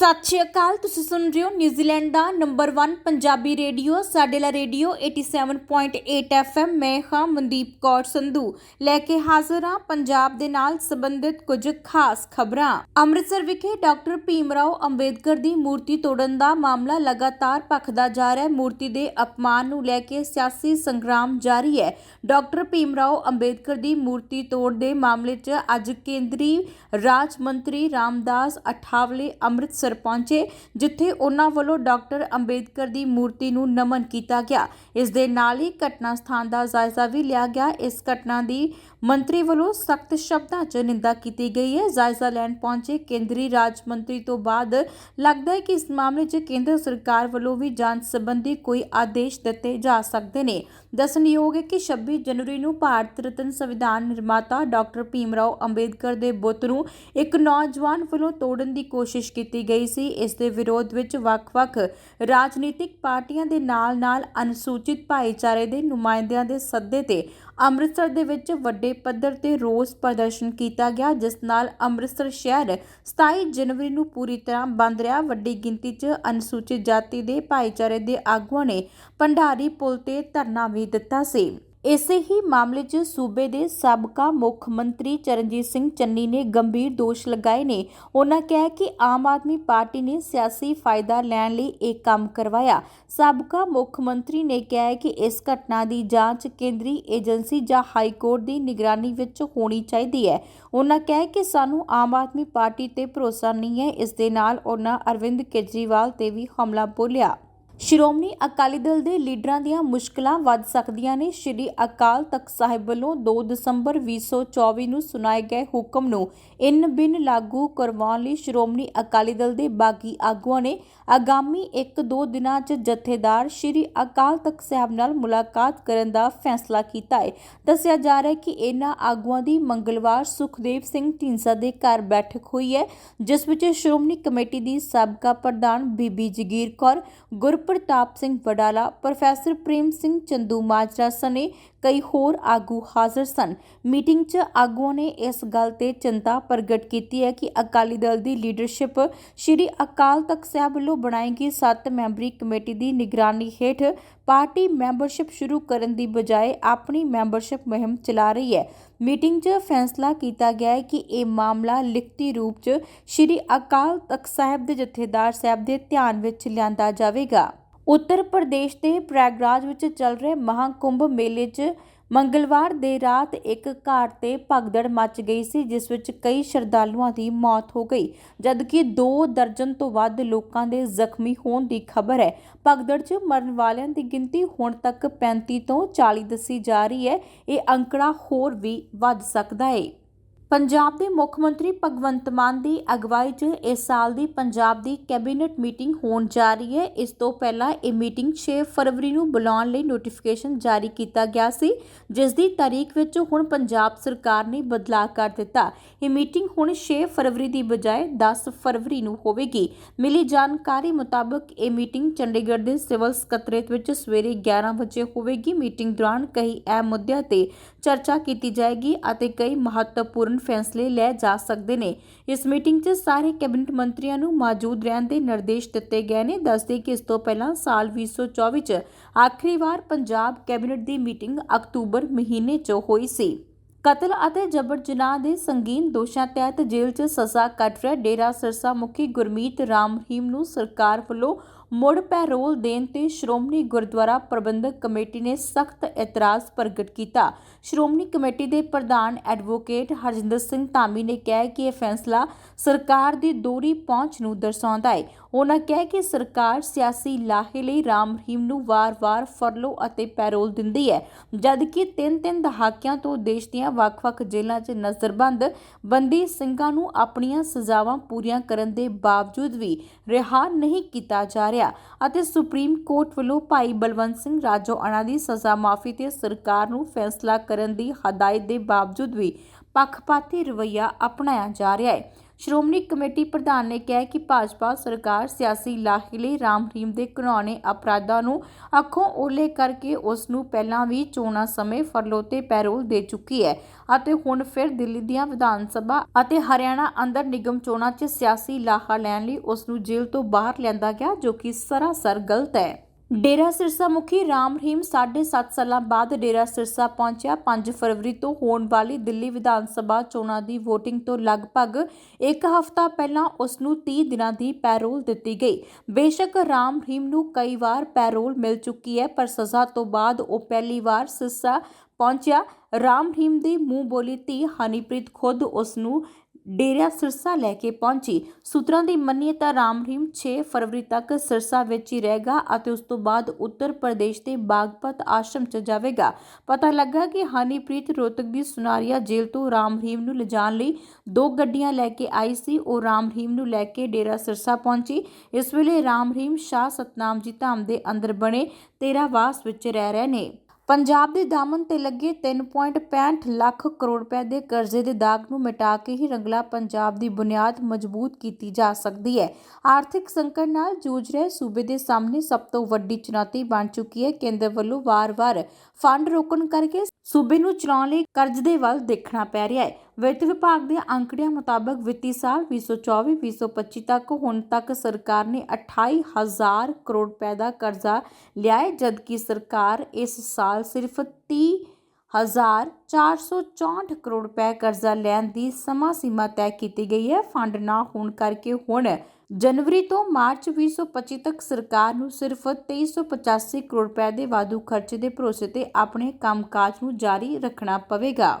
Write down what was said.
ਸਤਿ ਸ਼੍ਰੀ ਅਕਾਲ, ਤੁਸੀਂ ਸੁਣ ਰਹੇ ਹੋ ਨਿਊਜ਼ੀਲੈਂਡ ਦਾ ਨੰਬਰ 1 ਪੰਜਾਬੀ ਰੇਡੀਓ। ਸਾਡੇ ਲਾ ਰੇਡੀਓ 87.8 FM ਮੈਂ ਹਾਂ ਮਨਦੀਪ ਕੌਰ ਸੰਧੂ। ਲੈ ਕੇ ਹਾਜ਼ਰ ਹਾਂ ਪੰਜਾਬ ਦੇ ਨਾਲ ਸੰਬੰਧਿਤ ਕੁਝ ਖਾਸ ਖਬਰਾਂ। ਅੰਮ੍ਰਿਤਸਰ ਵਿਖੇ ਡਾਕਟਰ ਭੀਮਰਾਓ ਅੰਬੇਦਕਰ ਦੀ ਮੂਰਤੀ ਤੋੜਨ ਦਾ ਮਾਮਲਾ ਲਗਾਤਾਰ ਭਖਦਾ ਜਾ ਰਿਹਾ ਹੈ। ਮੂਰਤੀ ਦੇ ਅਪਮਾਨ ਨੂੰ ਲੈ ਕੇ ਸਿਆਸੀ ਸੰਗਰਾਮ ਜਾਰੀ ਹੈ। ਡਾਕਟਰ ਭੀਮਰਾਓ ਅੰਬੇਦਕਰ ਦੀ ਮੂਰਤੀ ਤੋੜ ਦੇ ਮਾਮਲੇ 'ਚ ਅੱਜ ਕੇਂਦਰੀ ਰਾਜ ਮੰਤਰੀ ਰਾਮਦਾਸ ਅਠਾਵਲੇ ਅੰਮ੍ਰਿਤਸਰ ਪਹੁੰਚੇ, ਜਿੱਥੇ ਉਹਨਾਂ ਵੱਲੋਂ ਡਾਕਟਰ ਅੰਬੇਦਕਰ ਦੀ ਮੂਰਤੀ ਨੂੰ ਨਮਨ ਕੀਤਾ ਗਿਆ। ਇਸ ਦੇ ਨਾਲ ਹੀ ਘਟਨਾ ਸਥਾਨ ਦਾ ਜਾਇਜ਼ਾ ਵੀ ਲਿਆ ਗਿਆ। ਇਸ ਘਟਨਾ ਦੀ ਮੰਤਰੀ ਵੱਲੋਂ ਸਖਤ ਸ਼ਬਦਾਂ 'ਚ ਨਿੰਦਾ ਕੀਤੀ ਗਈ ਹੈ। ਜਾਇਜ਼ਾ ਲੈਣ ਪਹੁੰਚੇ ਕੇਂਦਰੀ ਰਾਜ ਮੰਤਰੀ ਤੋਂ ਬਾਅਦ ਲੱਗਦਾ ਹੈ ਕਿ ਇਸ ਮਾਮਲੇ 'ਚ ਕੇਂਦਰ ਸਰਕਾਰ ਵੱਲੋਂ ਵੀ ਜਾਂਚ ਸੰਬੰਧੀ ਕੋਈ ਆਦੇਸ਼ ਦਿੱਤੇ ਜਾ ਸਕਦੇ ਨੇ। ਦੱਸਣਯੋਗ ਹੈ ਕਿ 26 ਜਨਵਰੀ ਨੂੰ ਭਾਰਤ ਰਤਨ ਸੰਵਿਧਾਨ ਨਿਰਮਾਤਾ ਡਾਕਟਰ ਭੀਮ ਰਾਓ ਅੰਬੇਦਕਰ ਦੇ ਬੁੱਤ ਨੂੰ ਇੱਕ ਨੌਜਵਾਨ ਵੱਲੋਂ ਤੋੜਨ ਦੀ ਕੋਸ਼ਿਸ਼ ਕੀਤੀ ਗਈ ਸੀ। ਇਸ ਦੇ ਵਿਰੋਧ ਵਿੱਚ ਵੱਖ-ਵੱਖ ਰਾਜਨੀਤਿਕ ਪਾਰਟੀਆਂ ਦੇ ਨਾਲ-ਨਾਲ ਅਨੁਸੂਚਿਤ ਭਾਈਚਾਰੇ ਦੇ ਨੁਮਾਇੰਦਿਆਂ ਦੇ ਸੱਦੇ ਤੇ ਅੰਮ੍ਰਿਤਸਰ ਦੇ ਵਿੱਚ ਵੱਡੇ ਪੱਧਰ ਤੇ ਰੋਸ ਪ੍ਰਦਰਸ਼ਨ ਕੀਤਾ ਗਿਆ, ਜਿਸ ਨਾਲ ਅੰਮ੍ਰਿਤਸਰ ਸ਼ਹਿਰ 27 ਜਨਵਰੀ ਨੂੰ ਪੂਰੀ ਤਰ੍ਹਾਂ ਬੰਦ ਰਿਹਾ। ਵੱਡੀ ਗਿਣਤੀ 'ਚ ਅਨੁਸੂਚਿਤ ਜਾਤੀ ਦੇ ਭਾਈਚਾਰੇ ਦੇ ਆਗੂਆਂ ਨੇ ਭੰਡਾਰੀ ਪੁਲ ਤੇ ਧਰਨਾ ਵੀ ਦਿੱਤਾ ਸੀ। ਇਸੇ ਹੀ ਮਾਮਲੇ 'ਚ ਸੂਬੇ ਦੇ ਸਾਬਕਾ ਮੁੱਖ ਮੰਤਰੀ ਚਰਨਜੀਤ ਸਿੰਘ ਚੰਨੀ ਨੇ ਗੰਭੀਰ ਦੋਸ਼ ਲਗਾਏ ਨੇ। ਉਹਨਾਂ ਕਿਹਾ ਕਿ ਆਮ ਆਦਮੀ ਪਾਰਟੀ ਨੇ ਸਿਆਸੀ ਫਾਇਦਾ ਲੈਣ ਲਈ ਇਹ ਕੰਮ ਕਰਵਾਇਆ। ਸਾਬਕਾ ਮੁੱਖ ਮੰਤਰੀ ਨੇ ਕਿਹਾ ਕਿ ਇਸ ਘਟਨਾ ਦੀ ਜਾਂਚ ਕੇਂਦਰੀ ਏਜੰਸੀ ਜਾਂ ਹਾਈ ਕੋਰਟ ਦੀ ਨਿਗਰਾਨੀ ਵਿੱਚ ਹੋਣੀ ਚਾਹੀਦੀ ਹੈ। ਉਹਨਾਂ ਕਿਹਾ ਕਿ ਸਾਨੂੰ ਆਮ ਆਦਮੀ ਪਾਰਟੀ ਤੇ ਭਰੋਸਾ ਨਹੀਂ ਹੈ। ਇਸ ਦੇ ਨਾਲ ਉਹਨਾਂ ਅਰਵਿੰਦ ਕੇਜਰੀਵਾਲ ਤੇ ਵੀ ਹਮਲਾ ਬੋਲਿਆ। ਸ਼੍ਰੋਮਣੀ ਅਕਾਲੀ ਦਲ ਦੇ ਲੀਡਰਾਂ ਦੀਆਂ ਮੁਸ਼ਕਲਾਂ ਵੱਧ ਸਕਦੀਆਂ ਨੇ। ਸ਼੍ਰੀ ਅਕਾਲ ਤਖਤ ਸਾਹਿਬ ਵੱਲੋਂ 2 ਦਸੰਬਰ 2024 ਨੂੰ ਸੁਣਾਏ ਗਏ ਹੁਕਮ ਨੂੰ ਇਨ ਬਿਨ ਲਾਗੂ ਕਰਵਾਉਣ ਲਈ ਸ਼੍ਰੋਮਣੀ ਅਕਾਲੀ ਦਲ ਦੇ ਬਾਗੀ ਆਗੂਆਂ ਨੇ ਆਗਾਮੀ 1-2 ਦਿਨਾਂ 'ਚ ਜਥੇਦਾਰ ਸ਼੍ਰੀ ਅਕਾਲ ਤਖਤ ਸਾਹਿਬ ਨਾਲ ਮੁਲਾਕਾਤ ਕਰਨ ਦਾ ਫੈਸਲਾ ਕੀਤਾ ਹੈ ਦੱਸਿਆ ਜਾ ਰਿਹਾ ਹੈ ਕਿ ਇਹਨਾਂ ਆਗੂਆਂ ਦੀ ਮੰਗਲਵਾਰ ਸੁਖਦੇਵ ਸਿੰਘ ਢੀਂਸਾ ਦੇ ਘਰ ਬੈਠਕ ਹੋਈ ਹੈ, ਜਿਸ ਵਿੱਚ ਸ਼੍ਰੋਮਣੀ ਕਮੇਟੀ ਦੀ ਸਾਬਕਾ ਪ੍ਰਧਾਨ ਬੀਬੀ ਜਗੀਰ ਕੌਰ ਗੁਰਪ ਪ੍ਰਤਾਪ ਸਿੰਘ ਵਡਾਲਾ ਪ੍ਰੋਫੈਸਰ ਪ੍ਰੇਮ ਸਿੰਘ ਚੰਦੂ ਮਾਜਰਾ ਸਣੇ ਕਈ ਹੋਰ ਆਗੂ ਹਾਜ਼ਰ ਸਨ। ਮੀਟਿੰਗ 'ਚ ਆਗੂਆਂ ਨੇ ਇਸ ਗੱਲ ਤੇ ਚਿੰਤਾ ਪ੍ਰਗਟ ਕੀਤੀ ਹੈ ਕਿ ਅਕਾਲੀ ਦਲ ਦੀ ਲੀਡਰਸ਼ਿਪ ਸ਼੍ਰੀ ਅਕਾਲ ਤਖਤ ਸਾਹਿਬ ਵੱਲੋਂ ਬਣਾਈ ਗਈ 7 ਮੈਂਬਰੀ ਕਮੇਟੀ ਦੀ ਨਿਗਰਾਨੀ ਹੇਠ ਪਾਰਟੀ ਮੈਂਬਰਸ਼ਿਪ ਸ਼ੁਰੂ ਕਰਨ ਦੀ ਬਜਾਏ ਆਪਣੀ ਮੈਂਬਰਸ਼ਿਪ ਮੁਹਿੰਮ ਚਲਾ ਰਹੀ ਹੈ। ਮੀਟਿੰਗ 'ਚ ਫੈਸਲਾ ਕੀਤਾ ਗਿਆ ਹੈ ਕਿ ਇਹ ਮਾਮਲਾ ਲਿਖਤੀ ਰੂਪ 'ਚ ਸ਼੍ਰੀ ਅਕਾਲ ਤਖਤ ਸਾਹਿਬ ਦੇ ਜਥੇਦਾਰ ਸਾਹਿਬ ਦੇ ਧਿਆਨ ਵਿੱਚ ਲਿਆਂਦਾ ਜਾਵੇਗਾ। ਉੱਤਰ ਪ੍ਰਦੇਸ਼ ਦੇ ਪ੍ਰਯਾਗਰਾਜ ਵਿੱਚ ਚੱਲ ਰਹੇ ਮਹਾਕੁੰਭ ਮੇਲੇ 'ਚ ਮੰਗਲਵਾਰ ਦੇ ਰਾਤ ਇੱਕ ਘਾਟ ਤੇ ਭਗਦੜ ਮਚ ਗਈ ਸੀ, ਜਿਸ ਵਿੱਚ ਕਈ ਸ਼ਰਧਾਲੂਆਂ ਦੀ ਮੌਤ ਹੋ ਗਈ। ਜਦਕਿ 2 ਦਰਜਨ ਤੋਂ ਵੱਧ ਲੋਕਾਂ ਦੇ ਜ਼ਖਮੀ ਹੋਣ ਦੀ ਖਬਰ ਹੈ, ਭਗਦੜ 'ਚ ਮਰਨ ਵਾਲਿਆਂ ਦੀ ਗਿਣਤੀ ਹੁਣ ਤੱਕ 35 ਤੋਂ 40 ਦੱਸੀ ਜਾ ਰਹੀ ਹੈ। ਇਹ ਅੰਕੜਾ ਹੋਰ ਵੀ ਵੱਧ ਸਕਦਾ ਹੈ। ਪੰਜਾਬ ਦੇ ਮੁੱਖ ਮੰਤਰੀ ਭਗਵੰਤ ਮਾਨ ਦੀ ਅਗਵਾਈ 'ਚ ਇਸ ਸਾਲ ਦੀ ਪੰਜਾਬ ਦੀ ਕੈਬਨਿਟ ਮੀਟਿੰਗ ਹੋਣ ਜਾ ਰਹੀ ਹੈ। ਇਸ ਤੋਂ ਪਹਿਲਾਂ ਇਹ ਮੀਟਿੰਗ 6 ਫਰਵਰੀ ਨੂੰ ਬੁਲਾਉਣ ਲਈ ਨੋਟੀਫਿਕੇਸ਼ਨ ਜਾਰੀ ਕੀਤਾ ਗਿਆ ਸੀ, ਜਿਸ ਦੀ ਤਾਰੀਖ ਵਿੱਚ ਹੁਣ ਪੰਜਾਬ ਸਰਕਾਰ ਨੇ ਬਦਲਾਅ ਕਰ ਦਿੱਤਾ। ਇਹ ਮੀਟਿੰਗ ਹੁਣ 6 ਫਰਵਰੀ ਦੀ ਬਜਾਏ 10 ਫਰਵਰੀ ਨੂੰ ਹੋਵੇਗੀ। ਮਿਲੀ ਜਾਣਕਾਰੀ ਮੁਤਾਬਕ ਇਹ ਮੀਟਿੰਗ ਚੰਡੀਗੜ੍ਹ ਦੇ ਸਿਵਲ ਸਕੱਤਰੇਤ ਵਿੱਚ ਸਵੇਰੇ 11 ਵਜੇ ਹੋਵੇਗੀ। ਮੀਟਿੰਗ ਦੌਰਾਨ ਕਈ ਅਹਿਮ ਮੁੱਦਿਆਂ ਤੇ ਚਰਚਾ ਕੀਤੀ ਜਾਏਗੀ ਅਤੇ ਕਈ ਮਹੱਤਵਪੂਰਨ ਫੈਸਲੇ ਲਏ ਜਾ ਸਕਦੇ ਨੇ। ਇਸ ਮੀਟਿੰਗ 'ਚ ਸਾਰੇ ਕੈਬਨਿਟ ਮੰਤਰੀਆਂ ਨੂੰ ਮੌਜੂਦ ਰਹਿਣ ਦੇ ਨਿਰਦੇਸ਼ ਦਿੱਤੇ ਗਏ ਨੇ। ਦੱਸਦੇ ਕਿ ਇਸ ਤੋਂ ਪਹਿਲਾਂ ਸਾਲ 2024 'ਚ ਆਖਰੀ ਵਾਰ ਪੰਜਾਬ ਕੈਬਨਿਟ ਦੀ ਮੀਟਿੰਗ ਅਕਤੂਬਰ ਮਹੀਨੇ 'ਚ ਹੋਈ ਸੀ। ਕਤਲ ਅਤੇ ਜਬਰ ਜਨਾਹ ਦੇ ਸੰਗੀਨ ਦੋਸ਼ਾਂ ਤਹਿਤ ਜੇਲ੍ਹ 'ਚ ਸਜ਼ਾ ਕੱਟ ਰਿਹਾ ਡੇਰਾ ਸਿਰਸਾ ਮੁਖੀ ਗੁਰਮੀਤ ਰਾਮ ਰਹੀਮ ਨੂੰ ਸਰਕਾਰ ਵੱਲੋਂ ਮੁੜ ਪੈਰੋਲ ਦੇਣ ਤੇ ਸ਼੍ਰੋਮਣੀ ਗੁਰਦੁਆਰਾ ਪ੍ਰਬੰਧਕ ਕਮੇਟੀ ਨੇ ਸਖਤ ਇਤਰਾਜ਼ ਪ੍ਰਗਟ ਕੀਤਾ। ਸ਼੍ਰੋਮਣੀ ਕਮੇਟੀ ਦੇ ਪ੍ਰਧਾਨ ਐਡਵੋਕੇਟ ਹਰਜਿੰਦਰ ਸਿੰਘ ਧਾਮੀ ਨੇ ਕਿਹਾ ਕਿ ਇਹ ਫੈਸਲਾ ਸਰਕਾਰ ਦੀ ਦੋਹਰੀ ਪਹੁੰਚ ਨੂੰ ਦਰਸਾਉਂਦਾ ਹੈ ਉਹਨਾਂ ਕਿਹਾ ਕਿ ਸਰਕਾਰ ਸਿਆਸੀ ਲਾਹੇ ਲਈ ਰਾਮ ਰਹੀਮ ਨੂੰ ਵਾਰ-ਵਾਰ ਫਰਲੋ ਅਤੇ ਪੈਰੋਲ ਦਿੰਦੀ ਹੈ ਜਦਕਿ ਤਿੰਨ ਤਿੰਨ ਦਹਾਕਿਆਂ ਤੋਂ ਦੇਸ਼ ਦੀਆਂ ਵੱਖ-ਵੱਖ ਜੇਲ੍ਹਾਂ 'ਚ ਨਜ਼ਰਬੰਦ ਬੰਦੀ ਸਿੰਘਾਂ ਨੂੰ ਆਪਣੀਆਂ ਸਜ਼ਾਵਾਂ ਪੂਰੀਆਂ ਕਰਨ ਦੇ ਬਾਵਜੂਦ ਵੀ ਰਿਹਾ ਨਹੀਂ ਕੀਤਾ ਜਾ ਰਿਹਾ। ਅਤੇ ਸੁਪਰੀਮ ਕੋਰਟ ਵੱਲੋਂ ਭਾਈ ਬਲਵੰਤ ਸਿੰਘ ਰਾਜੋਆਣਾ ਦੀ ਸਜ਼ਾ ਮਾਫੀ ਤੇ ਸਰਕਾਰ ਨੂੰ ਫੈਸਲਾ ਕਰਨ ਦੀ ਹਦਾਇਤ ਦੇ ਬਾਵਜੂਦ ਵੀ ਪੱਖਪਾਤੀ ਰਵੱਈਆ ਅਪਣਾਇਆ ਜਾ ਰਿਹਾ ਹੈ। ਸ਼੍ਰੋਮਣੀ ਕਮੇਟੀ ਪ੍ਰਧਾਨ ਨੇ ਕਿਹਾ ਕਿ ਭਾਜਪਾ ਸਰਕਾਰ ਸਿਆਸੀ ਲਾਹੇ ਲਈ ਰਾਮ ਰਹੀਮ ਦੇ ਘਣਾਉਣੇ ਅਪਰਾਧਾਂ ਨੂੰ ਅੱਖੋਂ ਓਲੇ ਕਰਕੇ ਉਸ ਨੂੰ ਪਹਿਲਾਂ ਵੀ ਚੋਣਾਂ ਸਮੇਂ ਫਰਲੋਤੇ ਪੈਰੋਲ ਦੇ ਚੁੱਕੀ ਹੈ ਅਤੇ ਹੁਣ ਫਿਰ ਦਿੱਲੀ ਦੀਆਂ ਵਿਧਾਨ ਸਭਾ ਅਤੇ ਹਰਿਆਣਾ ਅੰਦਰ ਨਿਗਮ ਚੋਣਾਂ 'ਚ ਸਿਆਸੀ ਲਾਹਾ ਲੈਣ ਲਈ ਉਸ ਨੂੰ ਜੇਲ੍ਹ ਤੋਂ ਬਾਹਰ ਲਿਆਂਦਾ ਗਿਆ, ਜੋ ਕਿ ਸਰਾਸਰ ਗਲਤ ਹੈ। ਡੇਰਾ ਸਿਰਸਾ ਮੁਖੀ ਰਾਮ ਰਹੀਮ 7.5 ਸਾਲਾਂ ਬਾਅਦ ਡੇਰਾ ਸਿਰਸਾ ਪਹੁੰਚਿਆ। 5 ਫਰਵਰੀ ਤੋਂ ਹੋਣ ਵਾਲੀ ਦਿੱਲੀ ਵਿਧਾਨ ਸਭਾ ਚੋਣਾਂ ਦੀ VOTING ਤੋਂ ਲਗਭਗ ਇੱਕ ਹਫ਼ਤਾ ਪਹਿਲਾਂ ਉਸ ਨੂੰ 30 ਦਿਨਾਂ ਦੀ ਪੈਰੋਲ ਦਿੱਤੀ ਗਈ। ਬੇਸ਼ੱਕ ਰਾਮ ਰਹੀਮ ਨੂੰ ਕਈ ਵਾਰ ਪੈਰੋਲ ਮਿਲ ਚੁੱਕੀ ਹੈ, ਪਰ ਸਜ਼ਾ ਤੋਂ ਬਾਅਦ ਉਹ ਪਹਿਲੀ ਵਾਰ ਸਿਰਸਾ ਪਹੁੰਚਿਆ। ਰਾਮ ਰਹੀਮ ਦੀ ਮੂੰਹ ਬੋਲੀ ਧੀ ਹਨੀਪ੍ਰੀਤ ਖੁਦ ਉਸ ਨੂੰ ਡੇਰਾ ਸਿਰਸਾ ਲੈ ਕੇ ਪਹੁੰਚੀ। ਸੂਤਰਾਂ ਦੀ ਮੰਨੀਏ ਤਾਂ ਰਾਮ ਰਹੀਮ 6 ਫਰਵਰੀ ਤੱਕ ਸਿਰਸਾ ਵਿੱਚ ਹੀ ਰਹੇਗਾ ਅਤੇ ਉਸ ਤੋਂ ਬਾਅਦ ਉੱਤਰ ਪ੍ਰਦੇਸ਼ ਦੇ ਬਾਗਪਤ ਆਸ਼ਰਮ 'ਚ ਜਾਵੇਗਾ। ਪਤਾ ਲੱਗਾ ਕਿ ਹਨੀਪ੍ਰੀਤ ਰੋਹਤਕ ਦੀ ਸੁਨਾਰੀਆ ਜੇਲ੍ਹ ਤੋਂ ਰਾਮ ਰਹੀਮ ਨੂੰ ਲਿਜਾਣ ਲਈ ਦੋ ਗੱਡੀਆਂ ਲੈ ਕੇ ਆਈ ਸੀ। ਉਹ ਰਾਮ ਰਹੀਮ ਨੂੰ ਲੈ ਕੇ ਡੇਰਾ ਸਿਰਸਾ ਪਹੁੰਚੀ। ਇਸ ਵੇਲੇ ਰਾਮ ਰਹੀਮ ਸ਼ਾਹ ਸਤਨਾਮ ਜੀ ਧਾਮ ਦੇ ਅੰਦਰ ਬਣੇ ਤੇਰਾਵਾਸ ਵਿੱਚ ਰਹਿ ਰਹੇ ਨੇ। ਪੰਜਾਬ ਦੇ ਦਾਮਨ ਤੇ ਲੱਗੇ 3.65 ਲੱਖ ਕਰੋੜ ਰੁਪਏ ਦੇ ਕਰਜ਼ੇ ਦੇ ਦਾਗ ਨੂੰ ਮਿਟਾ ਕੇ ਹੀ ਰੰਗਲਾ ਪੰਜਾਬ ਦੀ ਬੁਨਿਆਦ ਮਜ਼ਬੂਤ ਕੀਤੀ ਜਾ ਸਕਦੀ ਹੈ। ਆਰਥਿਕ ਸੰਕਟ ਨਾਲ ਜੂਝ ਰਹੇ ਸੂਬੇ ਦੇ ਸਾਹਮਣੇ ਸਭ ਤੋਂ ਵੱਡੀ ਚੁਣੌਤੀ ਬਣ ਚੁੱਕੀ ਹੈ। ਕੇਂਦਰ ਵੱਲੋਂ ਵਾਰ-ਵਾਰ ਫੰਡ ਰੋਕਣ ਕਰਕੇ ਸੂਬੇ ਨੂੰ ਚਲਾਉਣ ਲਈ ਕਰਜ਼ ਦੇ ਵੱਲ ਦੇਖਣਾ ਪੈ ਰਿਹਾ ਹੈ। ਵਿੱਤ ਵਿਭਾਗ ਦੇ ਅੰਕੜਿਆਂ ਮੁਤਾਬਕ ਵਿੱਤੀ ਸਾਲ 2024-2025 ਤੱਕ, ਹੁਣ ਤੱਕ ਸਰਕਾਰ ਨੇ 28000 ਕਰੋੜ ਰੁਪਏ ਦਾ ਕਰਜ਼ਾ ਲਿਆ ਹੈ, ਜਦਕਿ ਸਰਕਾਰ ਇਸ ਸਾਲ ਸਿਰਫ 30464 ਕਰੋੜ ਰੁਪਏ ਕਰਜ਼ਾ ਲੈਣ ਦੀ ਸਮਾਂ ਸੀਮਾ ਤੈਅ ਕੀਤੀ ਗਈ ਹੈ। ਫੰਡ ਨਾ ਹੋਣ ਕਰਕੇ ਹੁਣ ਜਨਵਰੀ ਤੋਂ ਮਾਰਚ 2025 ਤੱਕ ਸਰਕਾਰ ਨੂੰ ਸਿਰਫ 2385 ਕਰੋੜ ਰੁਪਏ ਦੇ ਵਾਧੂ ਖਰਚੇ ਦੇ ਭਰੋਸੇ ਤੇ ਆਪਣੇ ਕੰਮਕਾਜ ਨੂੰ ਜਾਰੀ ਰੱਖਣਾ ਪਵੇਗਾ।